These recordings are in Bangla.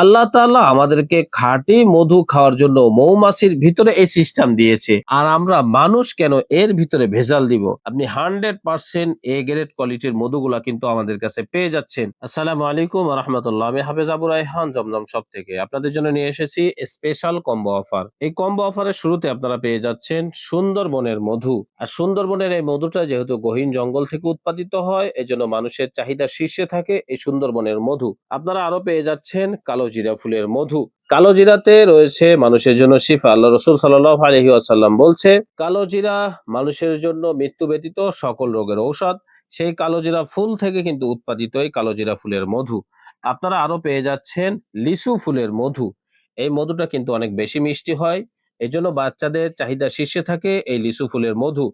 আল্লাহ তাআলা আমাদেরকে খাঁটি মধু খাওয়ার জন্য মৌমাছির ভিতরে এই সিস্টেম দিয়েছে। আর আমরা মানুষ কেন এর ভিতরে ভেজাল দিব? আপনি হান্ড্রেড পার্সেন্ট এ গ্রেড কোয়ালিটির মধুগুলা কিন্তু আমাদের কাছে পেয়ে যাচ্ছেন। আসসালামু আলাইকুম রহমতুল্লাহ। আমি হাফেজ আবু রাইহান জমজম সব থেকে। আপনাদের জন্য নিয়ে এসেছি স্পেশাল কম্বো অফার। এই কম্বো অফারের শুরুতে আপনারা পেয়ে যাচ্ছেন সুন্দরবনের মধু। আর সুন্দরবনের এই মধুটা যেহেতু গহীন জঙ্গল থেকে উৎপাদিত হয়, এজন্য মানুষের চাহিদা শীর্ষে থাকে এই সুন্দরবনের মধু। আপনারা আরও পেয়ে যাচ্ছেন কালো জিরা ফুলের মধু। কালো জিরাতে রয়েছে মানুষের জন্য শিফা। আল্লাহ রসুল সাল্লাহ আলহি আসাল্লাম বলছে, কালো জিরা মানুষের জন্য মৃত্যু ব্যতীত সকল রোগের ঔষধ। সেই কালো জিরা ফুল থেকে কিন্তু উৎপাদিত এই কালো জিরা ফুলের মধু। আপনারা আরও পেয়ে যাচ্ছেন লিসু ফুলের মধু। এই মধুটা কিন্তু অনেক বেশি মিষ্টি হয়। এই জন্য বাচ্চাদের চাহিদা শীর্ষে থাকে এই লিচু ফুলের মধু।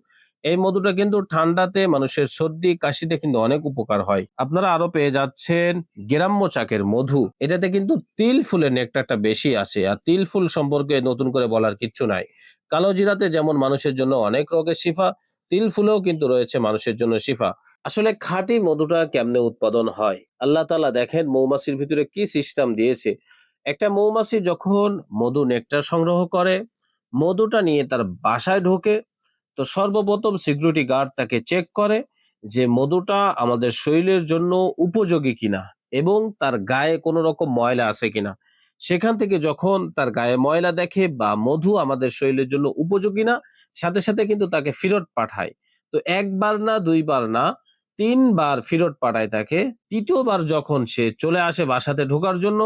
এই মধুটা কিন্তু ঠান্ডাতে মানুষের সর্দি, কাশিতে কিন্তু অনেক উপকার হয়। আপনারা আরও পেয়ে যাচ্ছেন গ্রাম্য চাকের মধু। এটাতে কিন্তু তিল ফুলের নেকটারটা বেশি আছে আর তিল ফুল সম্পর্কে নতুন করে বলার কিচ্ছু নাই। কালো জিরাতে যেমন মানুষের জন্য অনেক রোগের শিফা, তিল ফুলেও কিন্তু রয়েছে মানুষের জন্য শিফা। আসলে খাঁটি মধুটা কেমনে উৎপাদন হয়? আল্লাহ তাআলা দেখেন মৌমাছির ভিতরে কি সিস্টেম দিয়েছে। একটা মৌমাছি যখন মধু নেকটার সংগ্রহ করে, মধুটা নিয়ে তার বাসায় ঢোকে তো সর্বপ্রথম সিকিউরিটি গার্ড তাকে চেক করে যে মধুটা আমাদের শরীরের জন্য উপযোগী কিনা এবং তার গায়ে কোনো রকম ময়লা আছে কিনা। সেখান থেকে যখন তার গায়ে ময়লা দেখে বা মধু আমাদের শরীরের জন্য উপযোগী না, সাথে সাথে কিন্তু তাকে ফেরত পাঠায়। তো একবার না, দুইবার না, তিনবার ফেরত পাঠায় তাকে। তৃতীয়বার যখন সে চলে আসে বাসাতে ঢোকার জন্য,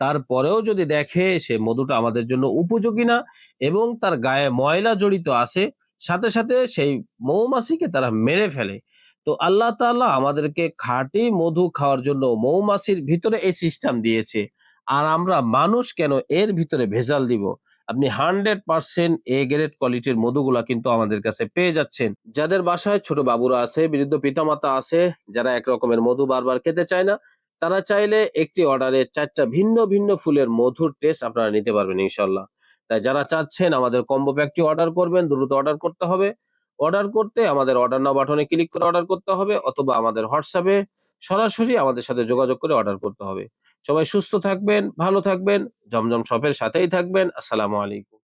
তারপরেও যদি দেখে সে মধুটা আমাদের জন্য উপযোগী না এবং তার গায়ে ময়লা জড়িত আছে সাথে সাথে সেই মৌমাছিকে তারা মেরে ফেলে। তো আল্লাহ তাআলা আমাদেরকে খাঁটি মধু খাওয়ার জন্য মৌমাছির ভিতরে এই সিস্টেম দিয়েছে। আর আমরা মানুষ কেন এর ভিতরে ভেজাল দিব? আপনি হান্ড্রেড পার্সেন্ট এ গ্রেড কোয়ালিটির মধুগুলা কিন্তু আমাদের কাছে পেয়ে যাচ্ছেন। যাদের বাসায় ছোট বাবুরা আছে, বৃদ্ধ পিতামাতা আছে, যারা এক রকমের মধু বারবার খেতে চায় না, তারা চাইলে একটি অর্ডারে চারটা ভিন্ন ভিন্ন ফুলের মধুর টেস্ট আপনারা নিতে পারবেন ইনশাল্লাহ তাই যারা চাচ্ছেন আমাদের কম্বো প্যাকটি অর্ডার করবেন, দ্রুত অর্ডার করতে হবে। অর্ডার করতে আমাদের অর্ডার নাও বাটনে ক্লিক করে অর্ডার করতে হবে অথবা আমাদের হোয়াটসঅ্যাপে সরাসরি আমাদের সাথে যোগাযোগ করে অর্ডার করতে হবে। সবাই সুস্থ থাকবেন, ভালো থাকবেন, জমজম শপের সাথেই থাকবেন। আসসালামু আলাইকুম।